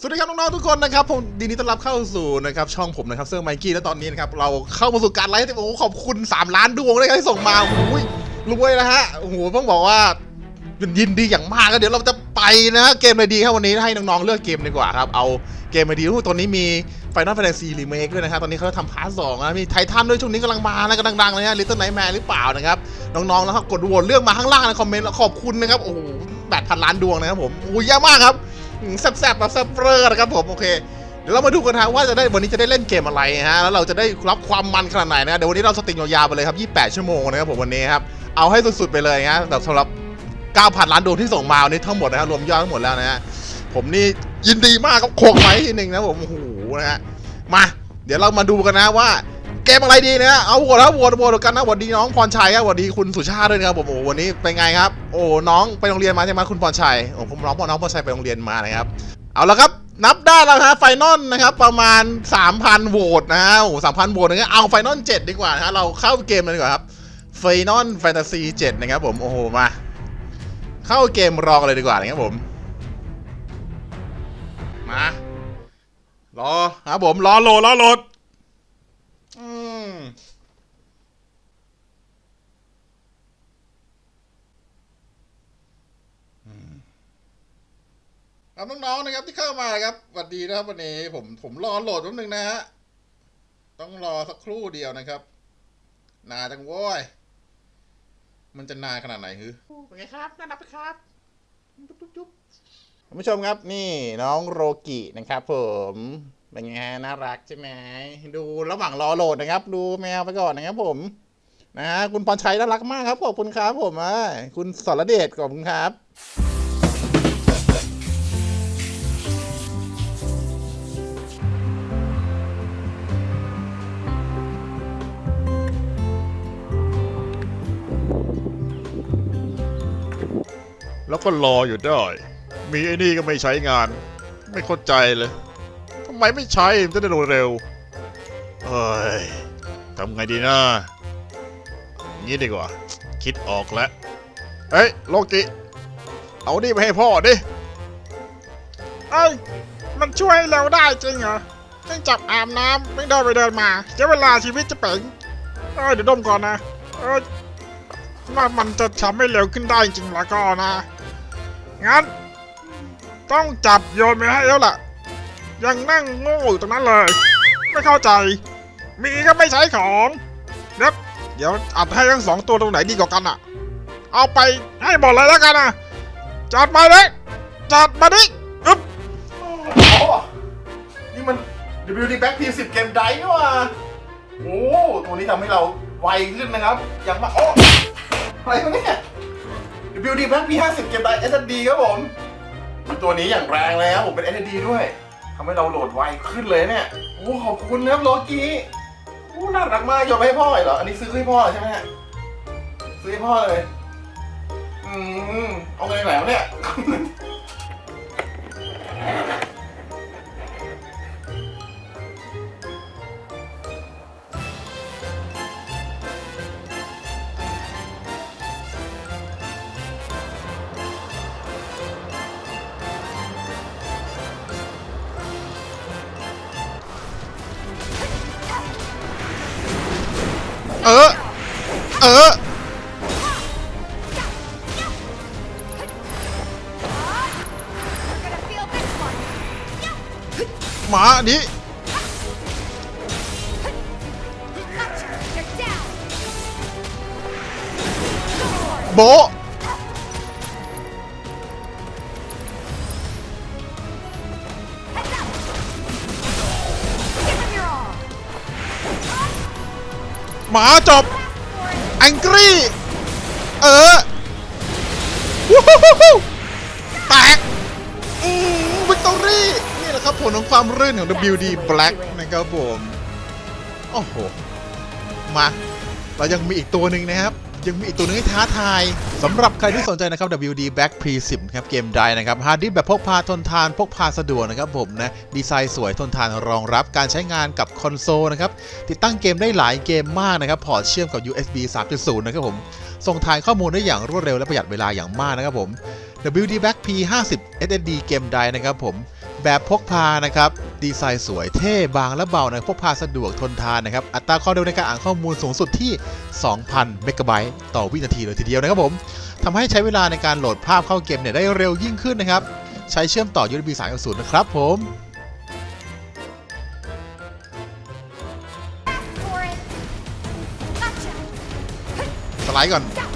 สวัสดีครับน้องๆทุกคนนะครับผมดีนี้ต้อนรับเข้าสู่นะครับช่องผมนะครับเซอร์ไมกี้และตอนนี้นะครับเราเข้ามาสู่การไลฟ์โอ้โหขอบคุณ 3 ล้านดวงเลยครับที่ส่งมาโอ้ยรวยนะฮะโอ้โหต้องบอกว่ายินดีอย่างมากก็เดี๋ยวเราจะไปนะเกมอะไรดีครับวันนี้ให้น้องๆเลือกเกมดีกว่าครับเอาเกมอะไรดีตอนนี้มี Final Fantasy Remake ด้วยนะครับตอนนี้เขาทำพาร์ทสองนะมีไททันด้วยช่วงนี้กำลังมานะกำลังดังเลยฮะ Little Nightmare หรือเปล่านะครับน้องๆนะครับกดโหวตเลือกมาข้างล่างในคอมเมนต์แล้วขอบคุณนะครับโอ้โหแปดพันล้านดวงนะครับผมโอ้โหเยอะมากครับ แซ่บๆแบบแซ่บเบอร์นะครับผมโอเคเดี๋ยวเรามาดูกันนะว่าจะได้วันนี้จะได้เล่นเกมอะไรฮะแล้วเราจะได้รับความมันขนาดไหนนะเดี๋ยววันนี้เราสตรีมยาวๆไปเลยครับ 28 ชั่วโมงนะครับผมวันนี้ครับเอาให้สุดๆไปเลยนะแต่สำหรับ 9,000 ล้านดวงที่ส่งมาวันนี้ทั้งหมดนะครับรวมยอดทั้งหมดแล้วนะฮะผมนี่ยินดีมากครับโขกไม้ทีหนึ่งนะผมโอ้โหนะฮะมา เดี๋ยวเรามาดูกันนะว่า เกมอะไรดีนะ เอาโหวตครับโหวตโหวตกันนะสวัสดีน้องพรชัยครับสวัสดีคุณสุชาติด้วยนะครับผมโอ้โหวันนี้เป็นไงครับ โอ้น้องไปโรงเรียนมาใช่ไหมคุณพรชัยโอ้ผมร้องพอน้องพรชัยไปโรงเรียนมานะครับ เอาละครับ นับได้แล้วฮะไฟนอลนะครับ ประมาณ 3,000โหวตนะฮะโอ้สามพันโหวตนะเอาไฟนอล7ดีกว่านะฮะเราเข้าเกมเลยดีกว่าครับไฟนอลแฟนตาซี7นะครับผมโอ้โหมา เข้าเกมรอกันเลยดีกว่านะครับผมมารอครับผมรอโหลดรอโหลดอืมอืม ครับน้องๆนะครับที่เข้ามาครับสวัสดีนะครับวันนี้ผมผมรอโหลดแป๊บนึงนะฮะต้องรอสักครู่เดียวนะครับ นานจังโว้ยมันจะนานขนาดไหนคือเป็นไงครับน่ารักไหมครับจุ๊บจุ๊บจุ๊บคุณผู้ชมครับนี่น้องโรกินะครับ ผมเป็นไงฮะน่ารักใช่ไหมดูระหว่างรอโหลดนะครับ ดูแมวไปก่อนนะครับ ผมนะฮะคุณพรชัยน่ารักมากครับขอบคุณครับผมอะคุณสรเดชขอบคุณครับ แล้วก็รออยู่ได้ มีไอ้นี่ก็ไม่ใช้งาน ไม่เข้าใจเลยทำไมไม่ใช้มันจะได้เร็วเอ้ยทำไงดีนะอย่างนี้ดีกว่า คิดออกแล้วเฮ้ยโลกิ เอานี่ไปให้พ่อดิเอ้ยมันช่วยเราได้จริงเหรอเพิ่งจับอาบน้ำไม่เดินไปเดินมาเสียเวลาชีวิตจะเป๋งเอ้ยเดี๋ยวดมก่อนนะ เอ้ยว่ามันจะทำให้เร็วขึ้นได้จริงแล้วก็นะ งั้น ต้องจับโยนไปให้แล้วล่ะ ยังนั่งโง่อยู่ตรงนั้นเลย ไม่เข้าใจ มีก็ไม่ใช้ของเดี๋ยวเดี๋ยวอัดให้ทั้งสองตัวตรงไหนดีกว่ากันอะ เอาไปให้หมดเลยแล้วกันนะจัดไปเลยจัดมาดิอึ๊บโอ้นี่มัน WD Back P10 เกมไดนี่ว่าโอ้ตัวนี้ทำให้เราไวขึ้นนะครับ อย่างมาโอ้อะไรวะเนี่ย บิวดีแพ็คพี50 เกมได SSD ครับผมตัวนี้อย่างแรงเลยครับผมเป็น SSD ด้วยทำให้เราโหลดไวขึ้นเลยเนี่ยโอ้ขอบคุณนะครับโลกีโอ้น่ารักมากยอมให้พ่อเหรอ อันนี้ซื้อให้พ่อใช่ไหมฮะซื้อให้พ่อเลย อืมเอาเงินไหนวะเนี่ย อหมาดิโบหมาจบ แองกี้เออวู้ฮู้ฮู้ฮู้แตกอืมวิกตอรี่นี่แหละครับผลของความรื่นของ WD Black นะครับผม โอ้โห มา เรายังมีอีกตัวหนึ่งนะครับ ยังมีอีกตัวนึงให้ท้าทายสำหรับใครที่สนใจนะครับ WD Back P10 ครับเกมไดนะครับฮาร์ดดิสก์แบบพกพาทนทานพกพาสะดวกนะครับผมนะดีไซน์สวยทนทานรองรับการใช้งานกับคอนโซลนะครับติดตั้งเกมได้หลายเกมมากนะครับพอร์ตเชื่อมกับ USB 3.0 นะครับผมส่งถ่ายข้อมูลได้อย่างรวดเร็วและประหยัดเวลาอย่างมากนะครับผม WD Back P50 SSD เกมไดนะครับผม แบบพกพานะครับดีไซน์สวยเท่บางและเบานะพกพาสะดวกทนทานนะครับอัตราความเร็วในการอ่านข้อมูลสูงสุดที่ 2,000 เมกะไบต์ต่อวินาทีเลยทีเดียวนะครับผมทำให้ใช้เวลาในการโหลดภาพเข้าเกมเนี่ยได้เร็วยิ่งขึ้นนะครับใช้เชื่อมต่อ USB 3.0 นะครับผม for it. Gotcha. สไลด์ก่อน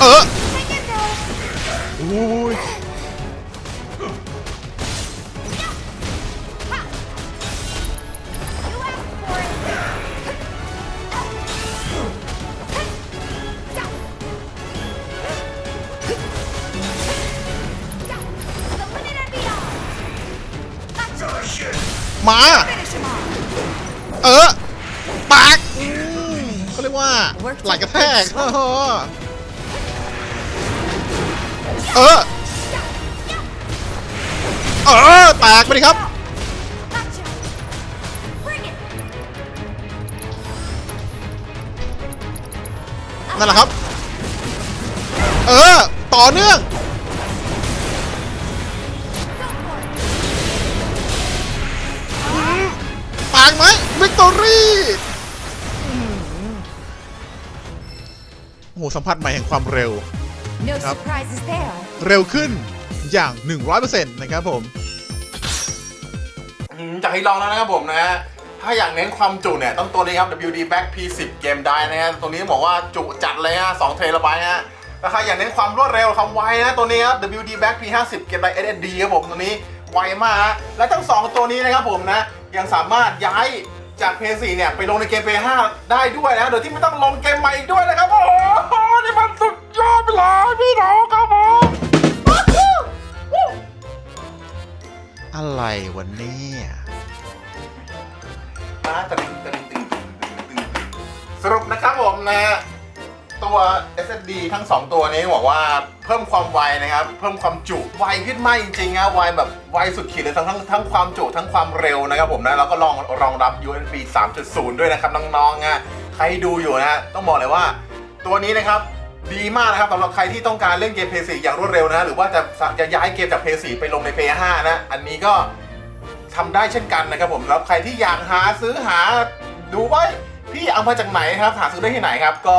เออ Take it there. อุ้ย Ha. You asked for it. The limit and beyond. Gotcha. มา Finish him off. เออ ปากอืมเขาเรียกว่า ไหลกระแทกโอ้โห เออ เออแตกไปดิครับ นั่นแหละครับ เออ ต่อเนื่อง ปางไหมวิกตอรี่โอ้โหสัมผัสใหม่แห่งความเร็ว No Yep. surprises there. เร็วขึ้นอย่าง 100%นะครับผม อืมจากที่ลองแล้วนะครับผมนะฮะ ถ้าอยากเน้นความจุเนี่ย ต้องตัวนี้ครับ WD Back P10 เกมได้นะฮะ ตัวนี้บอกว่าจุจัดเลยฮะ2เทราไบต์ฮะแล้วใครอยากเน้นความรวดเร็วความไวนะตัวนี้ครับ WD Back P50 เกมได้ SSD ครับผมตัวนี้ไวมากฮะ และทั้ง 2 ตัวนี้นะครับผมนะ ยังสามารถย้ายจาก PS4 เนี่ย ไปลงในเกม PS5 ได้ด้วยนะ โดยที่ไม่ต้องลงเกมใหม่อีกด้วยนะครับ โอ้โห นี่มันสุด ยอดไปเลยพี่น้องครับผมอะไรวันนี้อ่าตึงตึงตึงตึงตึงตึงสรุปนะครับผมนะ ตัว SSD ทั้ง 2 ตัวนี้บอกว่าเพิ่มความไวนะครับ เพิ่มความจุไวขึ้นมากจริงๆนะไวแบบไวสุดขีดเลยทั้งทั้งทั้งความจุทั้งความเร็วนะครับผมนะแล้วก็รองรองรับ USB 3.0 ด้วยนะครับน้องๆนะใครดูอยู่นะ ต้องบอกเลยว่า ตัวนี้นะครับ ดีมากนะครับสำหรับใครที่ต้องการเล่นเกม PS4 อย่างรวดเร็วนะ หรือว่าจะจะย้ายเกมจาก PS4 ไปลงใน PS5 นะ อันนี้ก็ทำได้เช่นกันนะครับผมแล้วใครที่อยากหาซื้อหาดูไว่าพี่เอามาจากไหนครับหาซื้อได้ที่ไหนครับ ก็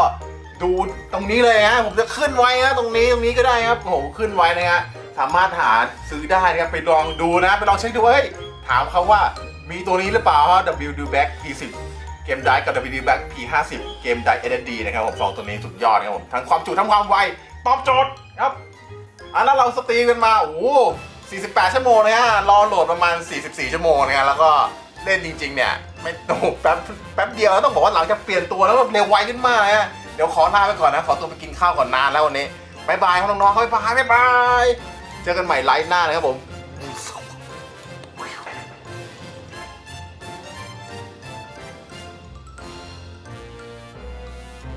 ดูตรงนี้เลยฮะผมจะขึ้นไว้นะตรงนี้ตรงนี้ก็ได้ครับโอ้โหขึ้นไว้นะฮะสามารถหาซื้อได้นะครับไปลองดูนะ ไปลองเช็คดูเฮ้ยถามเขาว่ามีตัวนี้หรือเปล่า WD Back P10 เก มไดกับ WD Black P50 เกมได SSD นะครับผมสองตัวนี้สุดยอดนะครับผมทั้งความจุทั้งความไวตอบโจทย์ครับอะแล้วเราสตรีมกันมาโอ้โห48 ชั่วโมงนะฮะรอโหลดประมาณ 44 ชั่วโมงนะฮะแล้วก็เล่นจริง ๆ เนี่ยไม่โอ้โหแป๊บแป๊บเดียวต้องบอกว่าหลังจากเปลี่ยนตัวแล้วเร็วไวขึ้นมากนะฮะเดี๋ยวขอลาไปก่อนนะ ขอตัวไปกินข้าวก่อนนานแล้ววันนี้บายบายครับน้องๆบบ๊ายบายบ๊ายบาย เจอกันใหม่ไลฟ์หน้านะครับผม